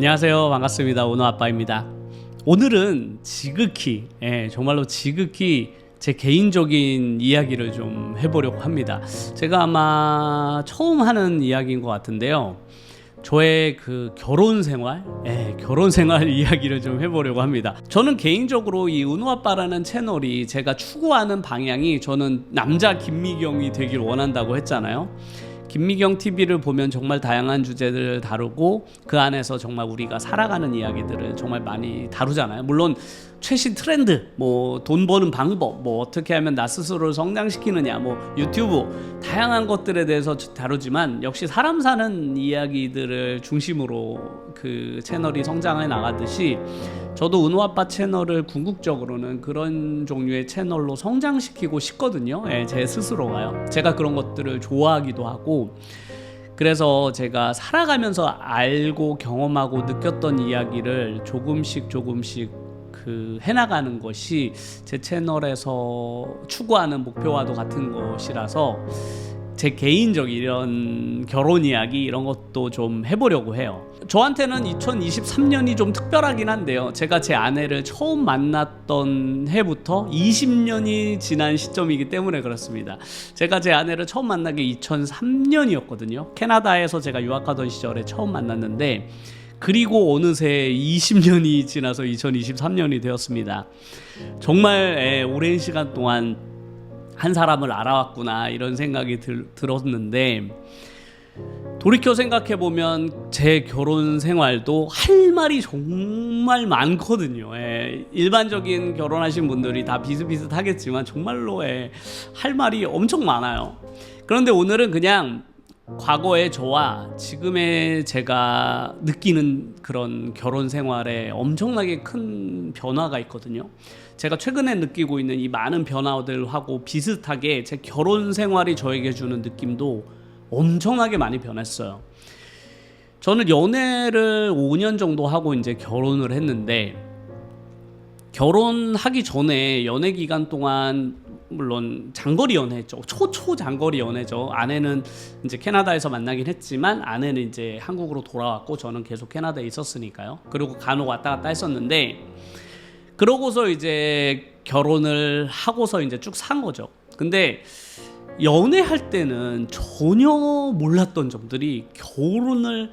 안녕하세요. 반갑습니다. 오너 아빠입니다. 오늘은 지극히, 예, 정말로 지극히 제 개인적인 이야기를 좀 해보려고 합니다. 제가 아마 처음 하는 이야기인 것 같은데요. 저의 그 결혼 생활, 예, 결혼 생활 이야기를 좀 해보려고 합니다. 저는 개인적으로 이 은호 아빠라는 채널이 제가 추구하는 방향이 저는 남자 김미경이 되길 원한다고 했잖아요. 김미경 TV를 보면 정말 다양한 주제들을 다루고 그 안에서 정말 우리가 살아가는 이야기들을 정말 많이 다루잖아요. 물론 최신 트렌드, 뭐 돈 버는 방법, 뭐 어떻게 하면 나 스스로를 성장시키느냐, 뭐 유튜브 다양한 것들에 대해서 다루지만 역시 사람 사는 이야기들을 중심으로 그 채널이 성장해 나가듯이 저도 은호 아빠 채널을 궁극적으로는 그런 종류의 채널로 성장시키고 싶거든요. 예, 제 스스로가요. 제가 그런 것들을 좋아하기도 하고 그래서 제가 살아가면서 알고 경험하고 느꼈던 이야기를 조금씩 조금씩 그 해나가는 것이 제 채널에서 추구하는 목표와도 같은 것이라서 제 개인적 이런 결혼 이야기 이런 것도 좀 해보려고 해요. 저한테는 2023년이 좀 특별하긴 한데요. 제가 제 아내를 처음 만났던 해부터 20년이 지난 시점이기 때문에 그렇습니다. 제가 제 아내를 처음 만난 게 2003년이었거든요. 캐나다에서 제가 유학하던 시절에 처음 만났는데 그리고 어느새 20년이 지나서 2023년이 되었습니다. 정말 예, 오랜 시간 동안 한 사람을 알아왔구나 이런 생각이 들, 들었는데 돌이켜 생각해 보면 제 결혼 생활도 할 말이 정말 많거든요. 예, 일반적인 결혼하신 분들이 다 비슷비슷하겠지만 정말로 예, 할 말이 엄청 많아요. 그런데 오늘은 그냥 과거의 저와 지금의 제가 느끼는 그런 결혼 생활에 엄청나게 큰 변화가 있거든요. 제가 최근에 느끼고 있는 이 많은 변화들하고 비슷하게 제 결혼 생활이 저에게 주는 느낌도 엄청나게 많이 변했어요. 저는 연애를 5년 정도 하고 이제 결혼을 했는데 결혼하기 전에 연애 기간 동안 물론 장거리 연애했죠. 초초 장거리 연애죠. 아내는 이제 캐나다에서 만나긴 했지만 아내는 이제 한국으로 돌아왔고 저는 계속 캐나다에 있었으니까요. 그리고 간혹 왔다 갔다 했었는데 그러고서 이제 결혼을 하고서 이제 쭉 산 거죠. 근데 연애할 때는 전혀 몰랐던 점들이 결혼을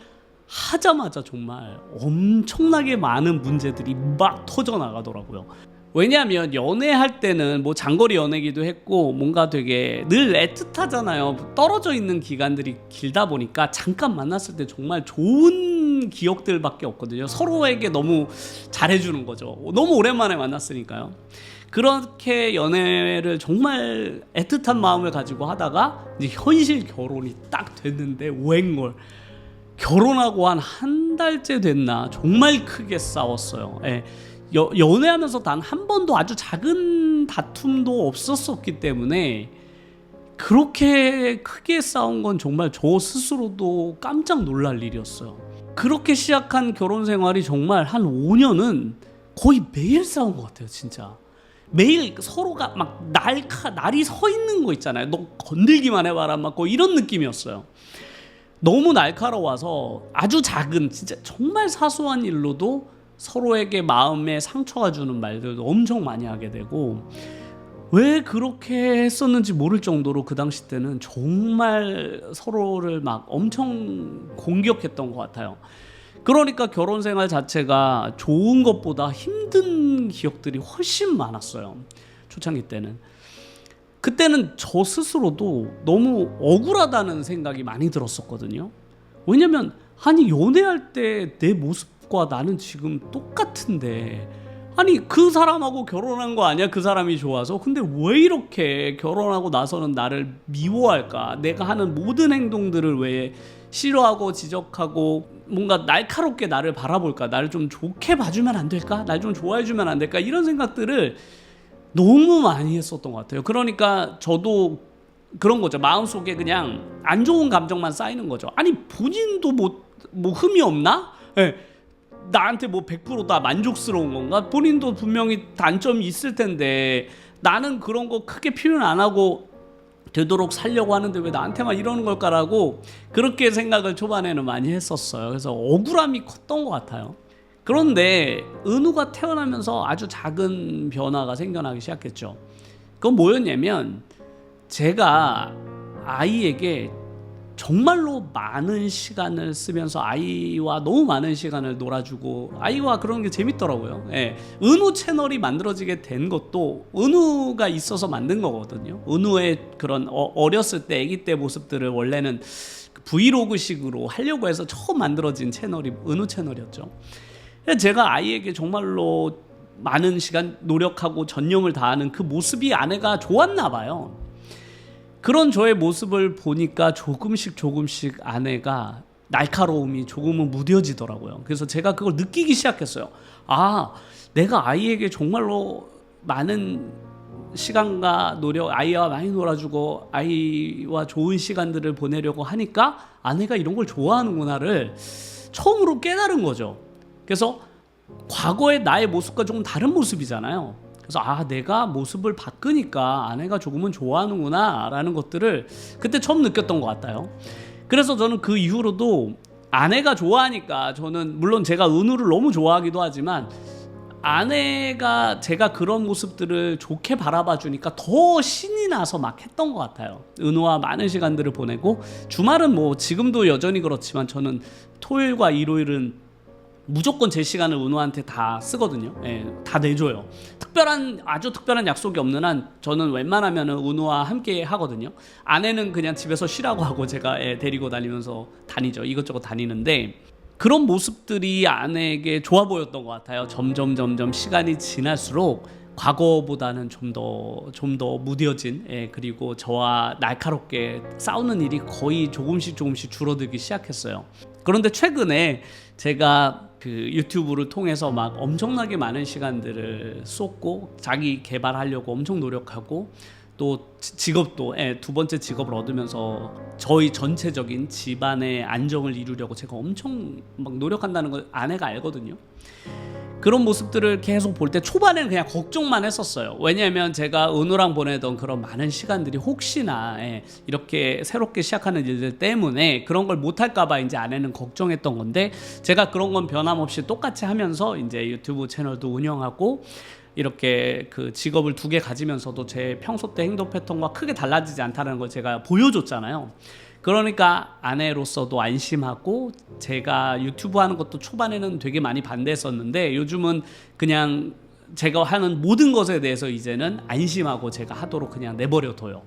하자마자 정말 엄청나게 많은 문제들이 막 터져 나가더라고요. 왜냐하면 연애할 때는 뭐 장거리 연애기도 했고 뭔가 되게 늘 애틋하잖아요. 떨어져 있는 기간들이 길다 보니까 잠깐 만났을 때 정말 좋은 기억들밖에 없거든요. 서로에게 너무 잘해주는 거죠. 너무 오랜만에 만났으니까요. 그렇게 연애를 정말 애틋한 마음을 가지고 하다가 이제 현실 결혼이 딱 됐는데 웬걸 결혼하고 한 한 달째 됐나 정말 크게 싸웠어요. 예. 여, 연애하면서 단 한 번도 아주 작은 다툼도 없었었기 때문에 그렇게 크게 싸운 건 정말 저 스스로도 깜짝 놀랄 일이었어요. 그렇게 시작한 결혼 생활이 정말 한 5년은 거의 매일 싸운 것 같아요, 진짜. 매일 서로가 막 날카 날이 서 있는 거 있잖아요. 너 건들기만 해봐라, 막 거의 이런 느낌이었어요. 너무 날카로워서 아주 작은 진짜 정말 사소한 일로도 서로에게 마음에 상처가 주는 말들도 엄청 많이 하게 되고 왜 그렇게 했었는지 모를 정도로 그 당시 때는 정말 서로를 막 엄청 공격했던 것 같아요. 그러니까 결혼 생활 자체가 좋은 것보다 힘든 기억들이 훨씬 많았어요. 초창기 때는. 그때는 저 스스로도 너무 억울하다는 생각이 많이 들었었거든요. 왜냐면 아니 연애할 때 내 모습 과 나는 지금 똑같은데. 아니 그 사람하고 결혼한 거 아니야? 그 사람이 좋아서? 근데 왜 이렇게 결혼하고 나서는 나를 미워할까? 내가 하는 모든 행동들을 왜 싫어하고 지적하고 뭔가 날카롭게 나를 바라볼까? 나를 좀 좋게 봐주면 안 될까? 날 좀 좋아해주면 안 될까? 이런 생각들을 너무 많이 했었던 것 같아요. 그러니까 저도 그런 거죠. 마음속에 그냥 안 좋은 감정만 쌓이는 거죠. 아니 본인도 뭐, 뭐 흠이 없나? 예. 나한테 뭐 100%다 만족스러운 건가? 본인도 분명히 단점이 있을 텐데 나는 그런 거 크게 표현 안 하고 되도록 살려고 하는데 왜 나한테만 이러는 걸까라고 그렇게 생각을 초반에는 많이 했었어요. 그래서 억울함이 컸던 것 같아요. 그런데 은우가 태어나면서 아주 작은 변화가 생겨나기 시작했죠. 그건 뭐였냐면 제가 아이에게 정말로 많은 시간을 쓰면서 아이와 너무 많은 시간을 놀아주고 아이와 그런 게 재밌더라고요. 예. 은우 채널이 만들어지게 된 것도 은우가 있어서 만든 거거든요. 은우의 그런 어, 어렸을 때 아기 때 모습들을 원래는 브이로그식으로 하려고 해서 처음 만들어진 채널이 은우 채널이었죠. 제가 아이에게 정말로 많은 시간 노력하고 전념을 다하는 그 모습이 아내가 좋았나 봐요. 그런 저의 모습을 보니까 조금씩 조금씩 아내가 날카로움이 조금은 무뎌지더라고요. 그래서 제가 그걸 느끼기 시작했어요. 아, 내가 아이에게 정말로 많은 시간과 노력, 아이와 많이 놀아주고 아이와 좋은 시간들을 보내려고 하니까 아내가 이런 걸 좋아하는구나를 처음으로 깨달은 거죠. 그래서 과거의 나의 모습과 조금 다른 모습이잖아요. 그래서 아 내가 모습을 바꾸니까 아내가 조금은 좋아하는구나 라는 것들을 그때 처음 느꼈던 것 같아요. 그래서 저는 그 이후로도 아내가 좋아하니까 저는 물론 제가 은우를 너무 좋아하기도 하지만 아내가 제가 그런 모습들을 좋게 바라봐 주니까 더 신이 나서 막 했던 것 같아요. 은우와 많은 시간들을 보내고 주말은 뭐 지금도 여전히 그렇지만 저는 토요일과 일요일은 무조건 제 시간을 은우한테 다 쓰거든요. 예, 다 내줘요. 특별한 아주 특별한 약속이 없는 한 저는 웬만하면은 은우와 함께 하거든요. 아내는 그냥 집에서 쉬라고 하고 제가 애 데리고 다니면서 다니죠. 이것저것 다니는데 그런 모습들이 아내에게 좋아 보였던 것 같아요. 점점 점점 시간이 지날수록 과거보다는 좀 더 좀 더 무뎌진 예, 그리고 저와 날카롭게 싸우는 일이 거의 조금씩 조금씩 줄어들기 시작했어요. 그런데 최근에 제가 그 유튜브를 통해서 막 엄청나게 많은 시간들을 쏟고 자기 개발하려고 엄청 노력하고 또 지- 직업도 예, 두 번째 직업을 얻으면서 저희 전체적인 집안의 안정을 이루려고 제가 엄청 막 노력한다는 걸 아내가 알거든요. 그런 모습들을 계속 볼 때 초반에는 그냥 걱정만 했었어요. 왜냐하면 제가 은우랑 보내던 그런 많은 시간들이 혹시나 예, 이렇게 새롭게 시작하는 일들 때문에 그런 걸 못할까봐 이제 아내는 걱정했던 건데 제가 그런 건 변함없이 똑같이 하면서 이제 유튜브 채널도 운영하고 이렇게 그 직업을 두 개 가지면서도 제 평소 때 행동 패턴과 크게 달라지지 않다는 걸 제가 보여줬잖아요. 그러니까 아내로서도 안심하고 제가 유튜브 하는 것도 초반에는 되게 많이 반대했었는데 요즘은 그냥 제가 하는 모든 것에 대해서 이제는 안심하고 제가 하도록 그냥 내버려 둬요.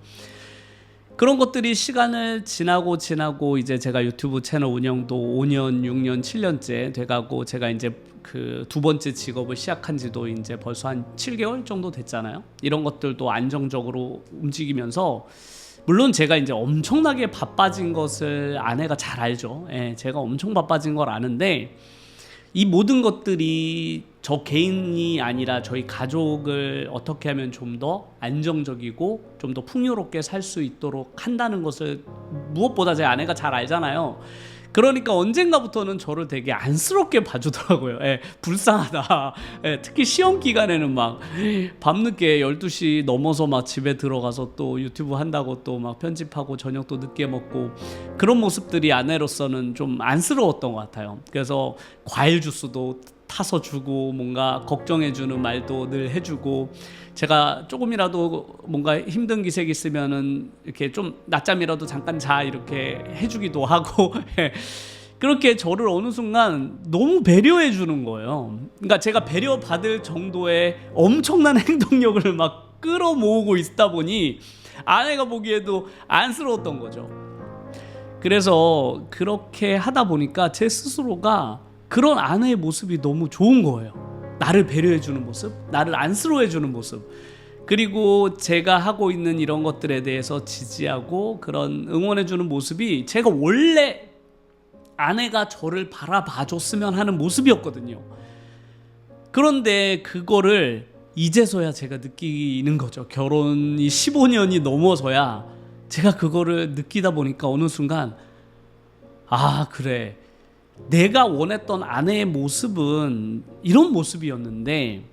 그런 것들이 시간을 지나고 지나고 이제 제가 유튜브 채널 운영도 5년, 6년, 7년째 돼가고 제가 이제 그 두 번째 직업을 시작한 지도 이제 벌써 한 7개월 정도 됐잖아요. 이런 것들도 안정적으로 움직이면서 물론 제가 이제 엄청나게 바빠진 것을 아내가 잘 알죠. 예, 제가 엄청 바빠진 걸 아는데 이 모든 것들이 저 개인이 아니라 저희 가족을 어떻게 하면 좀 더 안정적이고 좀 더 풍요롭게 살 수 있도록 한다는 것을 무엇보다 제 아내가 잘 알잖아요. 그러니까 언젠가부터는 저를 되게 안쓰럽게 봐주더라고요. 예, 불쌍하다. 예, 특히 시험 기간에는 막 밤늦게 12시 넘어서 막 집에 들어가서 또 유튜브 한다고 또 막 편집하고 저녁도 늦게 먹고 그런 모습들이 아내로서는 좀 안쓰러웠던 것 같아요. 그래서 과일 주스도 타서 주고 뭔가 걱정해주는 말도 늘 해주고 제가 조금이라도 뭔가 힘든 기색 있으면은 이렇게 좀 낮잠이라도 잠깐 자 이렇게 해주기도 하고 예. 그렇게 저를 어느 순간 너무 배려해 주는 거예요. 그러니까 제가 배려 받을 정도의 엄청난 행동력을 막 끌어모으고 있다 보니 아내가 보기에도 안쓰러웠던 거죠. 그래서 그렇게 하다 보니까 제 스스로가 그런 아내의 모습이 너무 좋은 거예요. 나를 배려해 주는 모습, 나를 안쓰러워해 주는 모습. 그리고 제가 하고 있는 이런 것들에 대해서 지지하고 그런 응원해 주는 모습이 제가 원래 아내가 저를 바라봐 줬으면 하는 모습이었거든요. 그런데 그거를 이제서야 제가 느끼는 거죠. 결혼이 15년이 넘어서야 제가 그거를 느끼다 보니까 어느 순간 아, 그래. 내가 원했던 아내의 모습은 이런 모습이었는데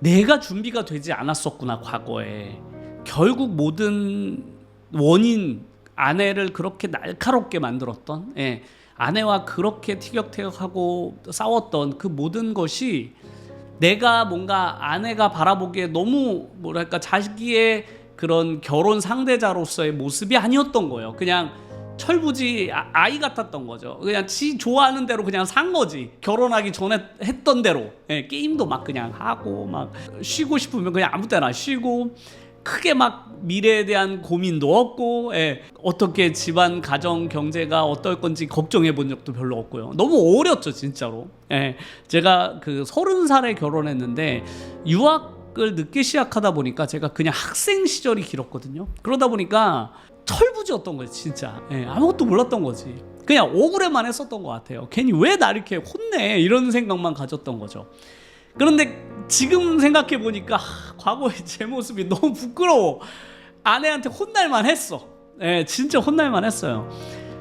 내가 준비가 되지 않았었구나 과거에 결국 모든 원인 아내를 그렇게 날카롭게 만들었던 예, 아내와 그렇게 티격태격하고 싸웠던 그 모든 것이 내가 뭔가 아내가 바라보기에 너무 뭐랄까 자기의 그런 결혼 상대자로서의 모습이 아니었던 거예요. 그냥 철부지 아- 아이 같았던 거죠. 그냥 지 좋아하는 대로 그냥 산 거지. 결혼하기 전에 했던 대로 예, 게임도 막 그냥 하고 막 쉬고 싶으면 그냥 아무 때나 쉬고 크게 막 미래에 대한 고민도 없고 예, 어떻게 집안 가정 경제가 어떨 건지 걱정해 본 적도 별로 없고요. 너무 어렸죠 진짜로. 예, 제가 그 서른 살에 결혼했는데 유학 을 늦게 시작하다 보니까 제가 그냥 학생 시절이 길었거든요. 그러다 보니까 철부지였던 거지 진짜. 예, 아무것도 몰랐던 거지. 그냥 억울해만 했었던 것 같아요. 괜히 왜 나 이렇게 혼내 이런 생각만 가졌던 거죠. 그런데 지금 생각해 보니까 과거의 제 모습이 너무 부끄러워. 아내한테 혼날만 했어. 예, 진짜 혼날만 했어요.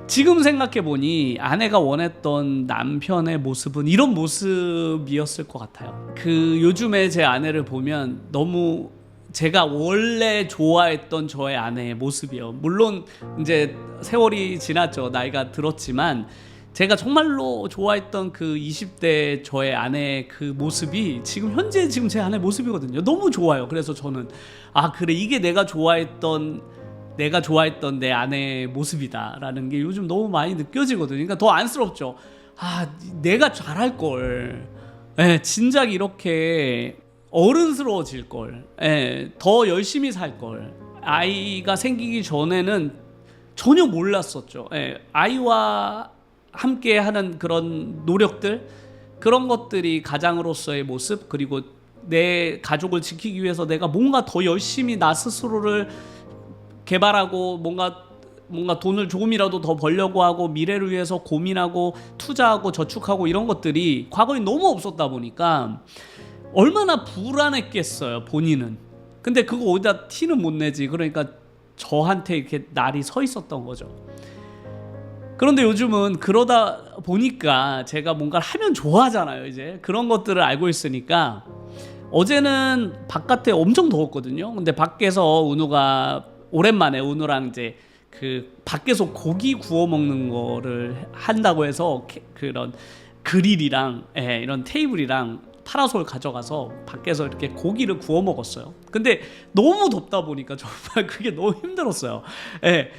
지금 생각해 보니 아내가 원했던 남편의 모습은 이런 모습이었을 것 같아요. 그 요즘에 제 아내를 보면 너무 제가 원래 좋아했던 저의 아내의 모습이요. 물론 이제 세월이 지났죠. 나이가 들었지만 제가 정말로 좋아했던 그 20대 저의 아내의 그 모습이 지금 현재 지금 제 아내 모습이거든요. 너무 좋아요. 그래서 저는 아 그래 이게 내가 좋아했던 내가 좋아했던 내 아내의 모습이다라는 게 요즘 너무 많이 느껴지거든요. 그러니까 더 안쓰럽죠. 아 내가 잘할 걸. 예, 진작 이렇게 어른스러워질 걸. 예, 더 열심히 살 걸. 아이가 생기기 전에는 전혀 몰랐었죠. 예, 아이와 함께 하는 그런 노력들 그런 것들이 가장으로서의 모습 그리고 내 가족을 지키기 위해서 내가 뭔가 더 열심히 나 스스로를 개발하고 뭔가 뭔가 돈을 조금이라도 더 벌려고 하고 미래를 위해서 고민하고 투자하고 저축하고 이런 것들이 과거에 너무 없었다 보니까 얼마나 불안했겠어요 본인은. 근데 그거 어디다 티는 못 내지. 그러니까 저한테 이렇게 날이 서 있었던 거죠. 그런데 요즘은 그러다 보니까 제가 뭔가를 하면 좋아하잖아요 이제. 그런 것들을 알고 있으니까 어제는 바깥에 엄청 더웠거든요. 근데 밖에서 은우가 오랜만에 은우랑 이제 그 밖에서 고기 구워 먹는 거를 한다고 해서 캐- 그런 그릴이랑 예, 이런 테이블이랑 파라솔 가져가서 밖에서 이렇게 고기를 구워 먹었어요. 근데 너무 덥다 보니까 정말 그게 너무 힘들었어요. 예.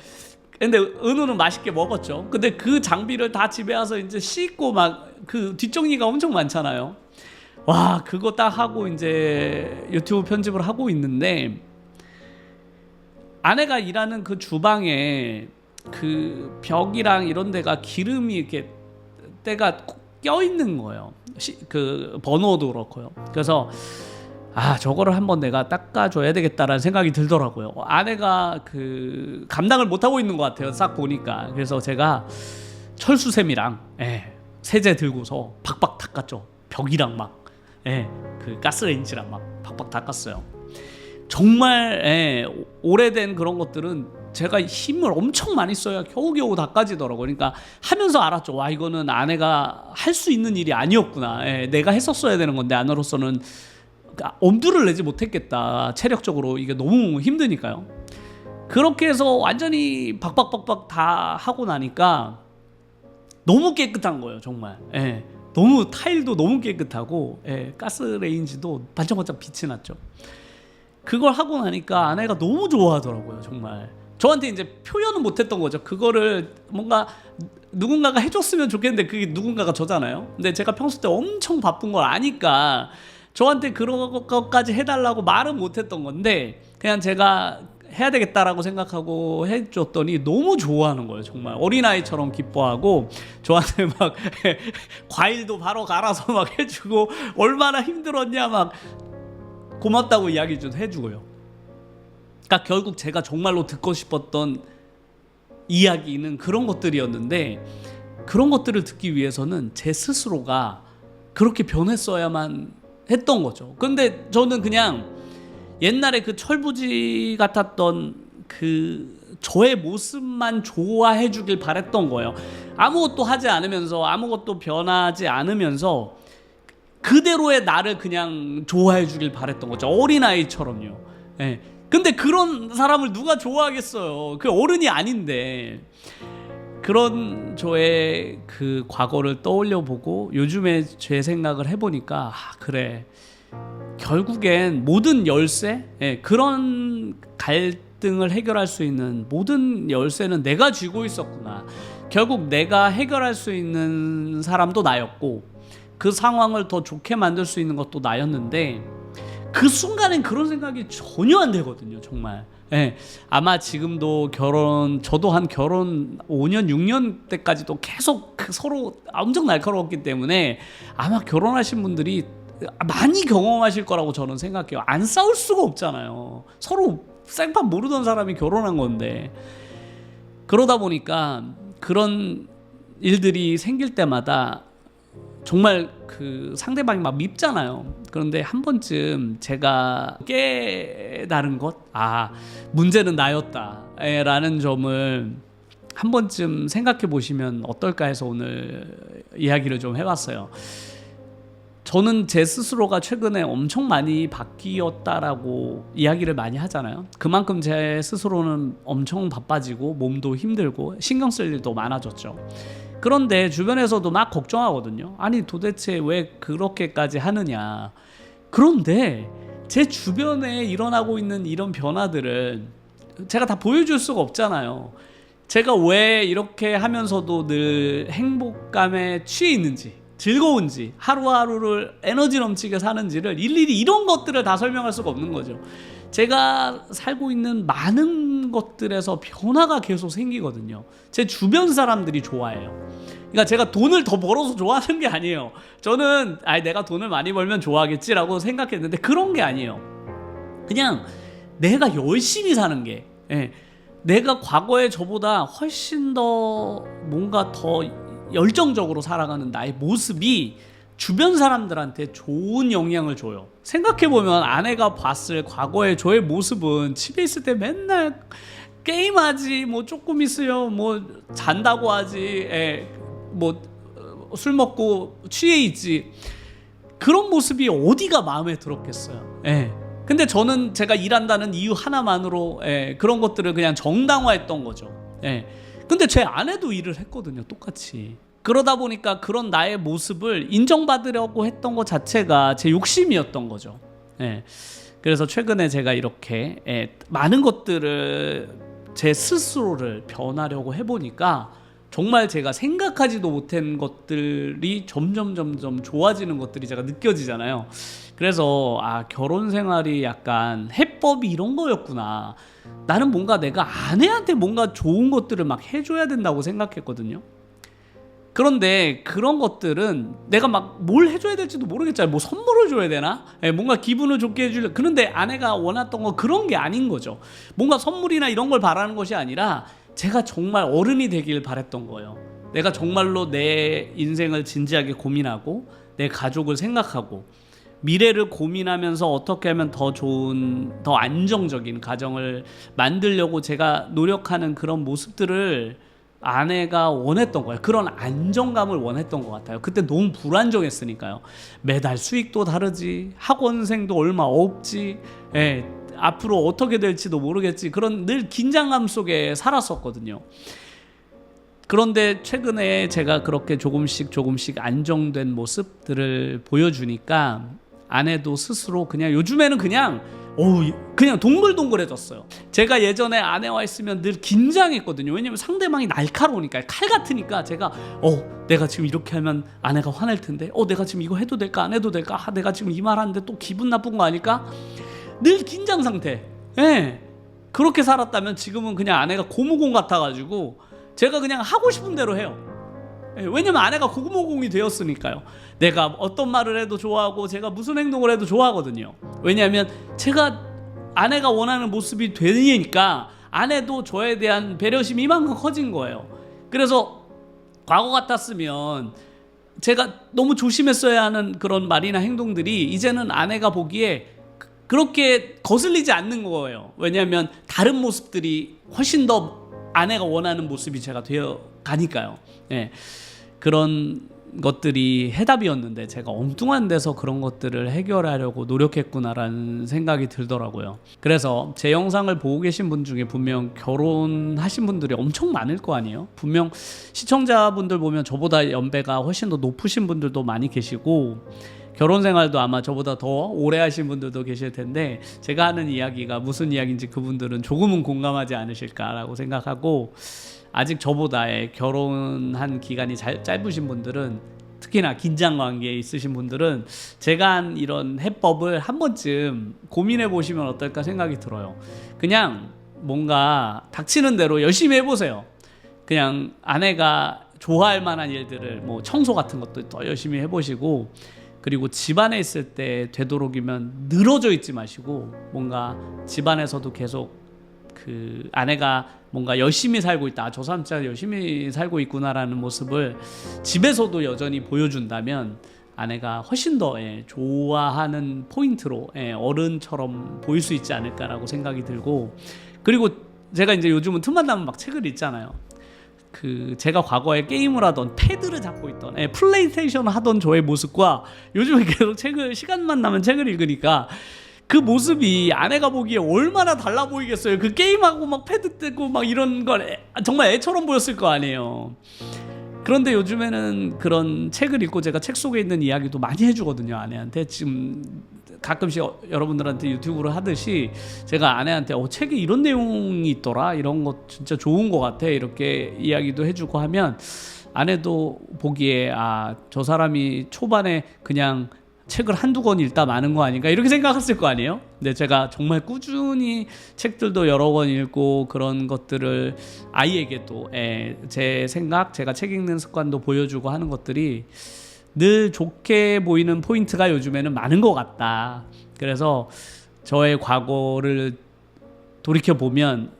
근데 은우는 맛있게 먹었죠. 근데 그 장비를 다 집에 와서 이제 씻고 막 그 뒷정리가 엄청 많잖아요. 와, 그거 딱 하고 이제 유튜브 편집을 하고 있는데 아내가 일하는 그 주방에 그 벽이랑 이런 데가 기름이 이렇게 때가 껴 있는 거예요. 시, 그 버너도 그렇고요. 그래서 아 저거를 한번 내가 닦아줘야 되겠다라는 생각이 들더라고요. 아내가 그 감당을 못 하고 있는 것 같아요. 싹 보니까 그래서 제가 철수샘이랑 예, 세제 들고서 박박 닦았죠. 벽이랑 막 예, 그 가스레인지랑 막 박박 닦았어요. 정말 예, 오- 오래된 그런 것들은 제가 힘을 엄청 많이 써야 겨우겨우 닦아지더라고요. 그러니까 하면서 알았죠. 와 이거는 아내가 할 수 있는 일이 아니었구나. 예, 내가 했었어야 되는 건데 아내로서는 그러니까 엄두를 내지 못했겠다. 체력적으로 이게 너무 힘드니까요. 그렇게 해서 완전히 박박박박 다 하고 나니까 너무 깨끗한 거예요, 정말. 예. 너무 타일도 너무 깨끗하고 예, 가스레인지도 반짝반짝 빛이 났죠. 그걸 하고 나니까 아내가 너무 좋아하더라고요, 정말. 저한테 이제 표현은 못했던 거죠. 그거를 뭔가 누군가가 해줬으면 좋겠는데 그게 누군가가 저잖아요. 근데 제가 평소 때 엄청 바쁜 걸 아니까 저한테 그런 것까지 해달라고 말은 못했던 건데 그냥 제가 해야 되겠다라고 생각하고 해줬더니 너무 좋아하는 거예요 정말 어린아이처럼 기뻐하고 저한테 막 과일도 바로 갈아서 막 해주고 얼마나 힘들었냐 막 고맙다고 이야기 좀 해주고요 그러니까 결국 제가 정말로 듣고 싶었던 이야기는 그런 것들이었는데 그런 것들을 듣기 위해서는 제 스스로가 그렇게 변했어야만 했던 거죠. 근데 저는 그냥 옛날에 그 철부지 같았던 그 저의 모습만 좋아해 주길 바랬던 거예요. 아무것도 하지 않으면서 아무것도 변하지 않으면서 그대로의 나를 그냥 좋아해 주길 바랬던 거죠. 어린아이처럼요. 예. 근데 그런 사람을 누가 좋아하겠어요? 그 어른이 아닌데. 그런 저의 그 과거를 떠올려 보고 요즘에 제 생각을 해보니까 아, 그래 결국엔 모든 열쇠 예, 그런 갈등을 해결할 수 있는 모든 열쇠는 내가 쥐고 있었구나 결국 내가 해결할 수 있는 사람도 나였고 그 상황을 더 좋게 만들 수 있는 것도 나였는데 그 순간엔 그런 생각이 전혀 안 되거든요 정말 예, 아마 지금도 결혼 저도 한 결혼 5년 6년 때까지도 계속 그 서로 엄청 날카로웠기 때문에 아마 결혼하신 분들이 많이 경험하실 거라고 저는 생각해요. 안 싸울 수가 없잖아요. 서로 생판 모르던 사람이 결혼한 건데 그러다 보니까 그런 일들이 생길 때마다 정말 그 상대방이 막 밉잖아요. 그런데 한 번쯤 제가 깨달은 것, 아, 문제는 나였다 라는 점을 한 번쯤 생각해 보시면 어떨까 해서 오늘 이야기를 좀 해봤어요. 저는 제 스스로가 최근에 엄청 많이 바뀌었다라고 이야기를 많이 하잖아요. 그만큼 제 스스로는 엄청 바빠지고 몸도 힘들고 신경 쓸 일도 많아졌죠. 그런데 주변에서도 막 걱정하거든요. 아니 도대체 왜 그렇게까지 하느냐. 그런데 제 주변에 일어나고 있는 이런 변화들을 제가 다 보여줄 수가 없잖아요. 제가 왜 이렇게 하면서도 늘 행복감에 취해 있는지, 즐거운지, 하루하루를 에너지 넘치게 사는지를 일일이 이런 것들을 다 설명할 수가 없는 거죠. 제가 살고 있는 많은 것들에서 변화가 계속 생기거든요. 제 주변 사람들이 좋아해요. 그러니까 제가 돈을 더 벌어서 좋아하는 게 아니에요. 저는 아 내가 돈을 많이 벌면 좋아하겠지라고 생각했는데 그런 게 아니에요. 그냥 내가 열심히 사는 게 예. 내가 과거에 저보다 훨씬 더 뭔가 더 열정적으로 살아가는 나의 모습이 주변 사람들한테 좋은 영향을 줘요. 생각해보면 아내가 봤을 과거의 저의 모습은 집에 있을 때 맨날 게임하지, 뭐 조금 있어요, 뭐 잔다고 하지, 뭐술 먹고 취해 있지. 그런 모습이 어디가 마음에 들었겠어요. 예. 근데 저는 제가 일한다는 이유 하나만으로 예, 그런 것들을 그냥 정당화했던 거죠. 예. 근데 제 아내도 일을 했거든요. 똑같이. 그러다 보니까 그런 나의 모습을 인정받으려고 했던 것 자체가 제 욕심이었던 거죠. 예. 그래서 최근에 제가 이렇게 예, 많은 것들을 제 스스로를 변하려고 해보니까 정말 제가 생각하지도 못한 것들이 점점 점점 좋아지는 것들이 제가 느껴지잖아요. 그래서 아 결혼 생활이 약간 해법이 이런 거였구나. 나는 뭔가 내가 아내한테 뭔가 좋은 것들을 막 해줘야 된다고 생각했거든요. 그런데 그런 것들은 내가 막 뭘 해줘야 될지도 모르겠잖아요. 뭐 선물을 줘야 되나? 예, 뭔가 기분을 좋게 해주려. 그런데 아내가 원했던 건 그런 게 아닌 거죠. 뭔가 선물이나 이런 걸 바라는 것이 아니라 제가 정말 어른이 되길 바랬던 거예요. 내가 정말로 내 인생을 진지하게 고민하고 내 가족을 생각하고 미래를 고민하면서 어떻게 하면 더 좋은, 더 안정적인 가정을 만들려고 제가 노력하는 그런 모습들을 아내가 원했던 거예요. 그런 안정감을 원했던 것 같아요. 그때 너무 불안정했으니까요. 매달 수익도 다르지, 학원생도 얼마 없지, 예, 앞으로 어떻게 될지도 모르겠지. 그런 늘 긴장감 속에 살았었거든요. 그런데 최근에 제가 그렇게 조금씩 조금씩 안정된 모습들을 보여주니까 아내도 스스로 그냥 요즘에는 그냥 어우 그냥 동글동글해졌어요. 제가 예전에 아내와 있으면 늘 긴장했거든요. 왜냐면 상대방이 날카로우니까 칼 같으니까 제가 어 내가 지금 이렇게 하면 아내가 화낼 텐데 어 내가 지금 이거 해도 될까 안 해도 될까 아, 내가 지금 이 말하는데 또 기분 나쁜 거 아닐까 늘 긴장 상태. 예. 그렇게 살았다면 지금은 그냥 아내가 고무공 같아가지고 제가 그냥 하고 싶은 대로 해요. 예, 왜냐면 아내가 고무공이 되었으니까요. 내가 어떤 말을 해도 좋아하고 제가 무슨 행동을 해도 좋아하거든요. 왜냐하면 제가 아내가 원하는 모습이 되니까 아내도 저에 대한 배려심이 이만큼 커진 거예요. 그래서 과거 같았으면 제가 너무 조심했어야 하는 그런 말이나 행동들이 이제는 아내가 보기에 그렇게 거슬리지 않는 거예요. 왜냐하면 다른 모습들이 훨씬 더 아내가 원하는 모습이 제가 되어 가니까요. 예. 그런 것들이 해답이었는데 제가 엉뚱한 데서 그런 것들을 해결하려고 노력했구나라는 생각이 들더라고요. 그래서 제 영상을 보고 계신 분 중에 분명 결혼하신 분들이 엄청 많을 거 아니에요. 분명 시청자분들 보면 저보다 연배가 훨씬 더 높으신 분들도 많이 계시고 결혼 생활도 아마 저보다 더 오래 하신 분들도 계실 텐데 제가 하는 이야기가 무슨 이야기인지 그분들은 조금은 공감하지 않으실까라고 생각하고 아직 저보다의 결혼한 기간이 잘, 짧으신 분들은 특히나 긴장 관계에 있으신 분들은 제가 한 이런 해법을 한 번쯤 고민해 보시면 어떨까 생각이 들어요. 그냥 뭔가 닥치는 대로 열심히 해보세요. 그냥 아내가 좋아할 만한 일들을 뭐 청소 같은 것도 더 열심히 해보시고 그리고 집안에 있을 때 되도록이면 늘어져 있지 마시고 뭔가 집안에서도 계속 그 아내가 뭔가 열심히 살고 있다. 아, 저 사람 진짜 열심히 살고 있구나라는 모습을 집에서도 여전히 보여준다면 아내가 훨씬 더 예, 좋아하는 포인트로 예, 어른처럼 보일 수 있지 않을까라고 생각이 들고 그리고 제가 이제 요즘은 틈만 나면 막 책을 읽잖아요. 그 제가 과거에 게임을 하던 패드를 잡고 있던 예, 플레이스테이션 하던 저의 모습과 요즘에 계속 책을 시간만 나면 책을 읽으니까 그 모습이 아내가 보기에 얼마나 달라 보이겠어요. 그 게임하고 막 패드 떼고 막 이런 걸 애, 정말 애처럼 보였을 거 아니에요. 그런데 요즘에는 그런 책을 읽고 제가 책 속에 있는 이야기도 많이 해주거든요 아내한테 지금 가끔씩 어- 여러분들한테 유튜브를 하듯이 제가 아내한테 어 책에 이런 내용이 있더라. 이런 거 진짜 좋은 거 같아. 이렇게 이야기도 해주고 하면 아내도 보기에 아 저 사람이 초반에 그냥 책을 한두 권 읽다 마는 거 아닌가? 이렇게 생각했을 거 아니에요? 근데 제가 정말 꾸준히 책들도 여러 권 읽고 그런 것들을 아이에게도 예, 제 생각, 제가 책 읽는 습관도 보여주고 하는 것들이 늘 좋게 보이는 포인트가 요즘에는 많은 것 같다. 그래서 저의 과거를 돌이켜 보면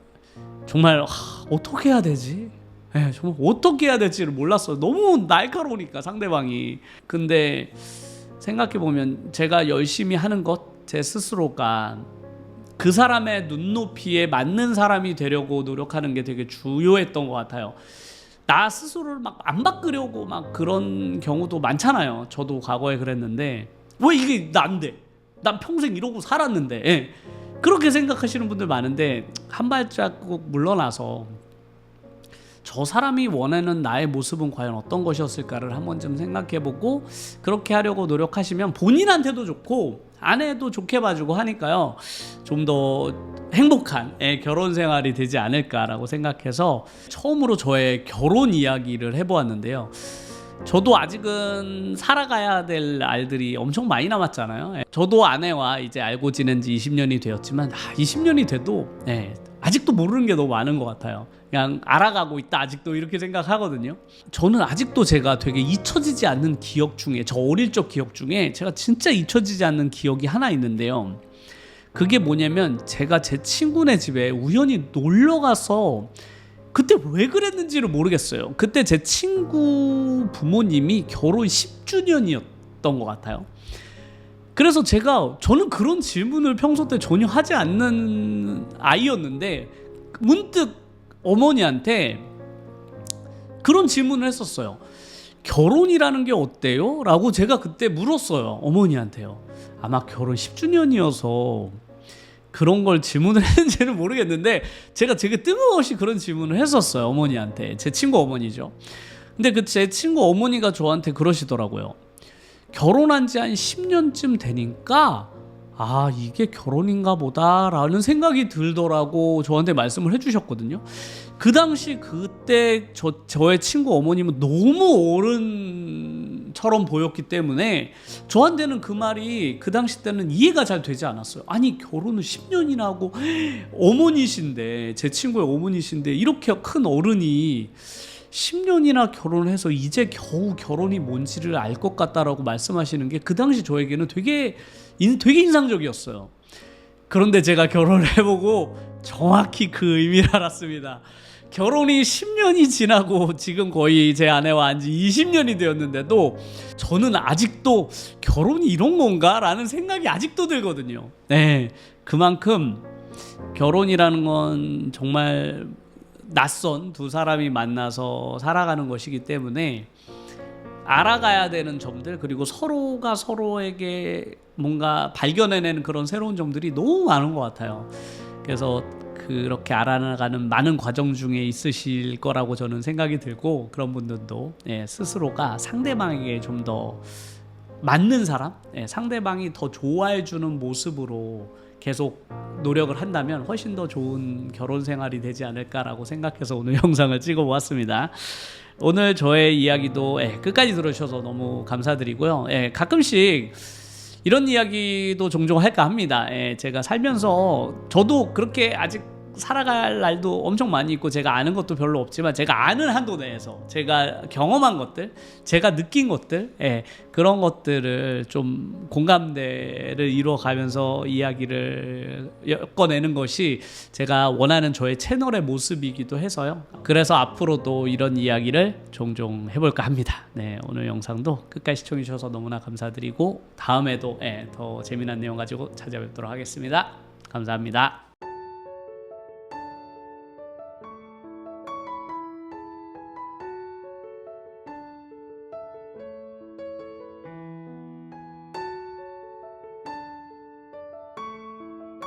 정말 하, 어떻게 해야 되지? 예, 정말 어떻게 해야 될지를 몰랐어요. 너무 날카로우니까 상대방이. 근데 생각해 보면 제가 열심히 하는 것 제 스스로가 그 사람의 눈높이에 맞는 사람이 되려고 노력하는 게 되게 주요했던 것 같아요. 나 스스로를 막 안 바꾸려고 막 그런 경우도 많잖아요. 저도 과거에 그랬는데 왜 이게 난데? 난 평생 이러고 살았는데 예. 그렇게 생각하시는 분들 많은데 한 발자국 물러나서 저 사람이 원하는 나의 모습은 과연 어떤 것이었을까를 한 번쯤 생각해보고 그렇게 하려고 노력하시면 본인한테도 좋고 아내도 좋게 봐주고 하니까요 좀 더 행복한 예, 결혼 생활이 되지 않을까라고 생각해서 처음으로 저의 결혼 이야기를 해보았는데요. 저도 아직은 살아가야 될 알들이 엄청 많이 남았잖아요. 예, 저도 아내와 이제 알고 지낸 지 20년이 되었지만 아, 20년이 돼도 예, 아직도 모르는 게 너무 많은 것 같아요. 그냥 알아가고 있다 아직도 이렇게 생각하거든요. 저는 아직도 제가 되게 잊혀지지 않는 기억 중에 저 어릴 적 기억 중에 제가 진짜 잊혀지지 않는 기억이 하나 있는데요. 그게 뭐냐면 제가 제 친구네 집에 우연히 놀러 가서 그때 왜 그랬는지를 모르겠어요. 그때 제 친구 부모님이 결혼 10주년이었던 것 같아요. 그래서 제가 저는 그런 질문을 평소 때 전혀 하지 않는 아이였는데 문득 어머니한테 그런 질문을 했었어요. 결혼이라는 게 어때요? 라고 제가 그때 물었어요. 어머니한테요. 아마 결혼 10주년이어서 그런 걸 질문을 했는지는 모르겠는데 제가 되게 뜬금없이 그런 질문을 했었어요. 어머니한테. 제 친구 어머니죠. 근데 그 제 친구 어머니가 저한테 그러시더라고요. 결혼한 지 한 10년쯤 되니까 아 이게 결혼인가 보다라는 생각이 들더라고 저한테 말씀을 해주셨거든요. 그 당시 그때 저 저의 친구 어머님은 너무 어른 처럼 보였기 때문에 저한테는 그 말이 그 당시 때는 이해가 잘 되지 않았어요. 아니 결혼을 10년이나 하고 어머니신데 제 친구의 어머니신데 이렇게 큰 어른이 10년이나 결혼해서 이제 겨우 결혼이 뭔지를 알 것 같다라고 말씀하시는 게 그 당시 저에게는 되게 인, 되게 인상적이었어요. 그런데 제가 결혼을 해보고 정확히 그 의미를 알았습니다. 결혼이 10년이 지나고 지금 거의 제 아내와 한지 20년이 되었는데도 저는 아직도 결혼이 이런 건가? 라는 생각이 아직도 들거든요. 네. 그만큼 결혼이라는 건 정말 낯선 두 사람이 만나서 살아가는 것이기 때문에 알아가야 되는 점들 그리고 서로가 서로에게 뭔가 발견해내는 그런 새로운 점들이 너무 많은 것 같아요. 그래서 그렇게 알아나가는 많은 과정 중에 있으실 거라고 저는 생각이 들고 그런 분들도 예, 스스로가 상대방에게 좀 더 맞는 사람, 예, 상대방이 더 좋아해 주는 모습으로 계속 노력을 한다면 훨씬 더 좋은 결혼 생활이 되지 않을까라고 생각해서 오늘 영상을 찍어 보았습니다. 오늘 저의 이야기도 예, 끝까지 들어주셔서 너무 감사드리고요. 예, 가끔씩 이런 이야기도 종종 할까 합니다. 예, 제가 살면서 저도 그렇게 아직 살아갈 날도 엄청 많이 있고 제가 아는 것도 별로 없지만 제가 아는 한도 내에서 제가 경험한 것들, 제가 느낀 것들, 예, 그런 것들을 좀 공감대를 이루어가면서 이야기를 엮어내는 것이 제가 원하는 저의 채널의 모습이기도 해서요. 그래서 앞으로도 이런 이야기를 종종 해볼까 합니다. 네, 오늘 영상도 끝까지 시청해 주셔서 너무나 감사드리고 다음에도 예, 더 재미난 내용 가지고 찾아뵙도록 하겠습니다. 감사합니다.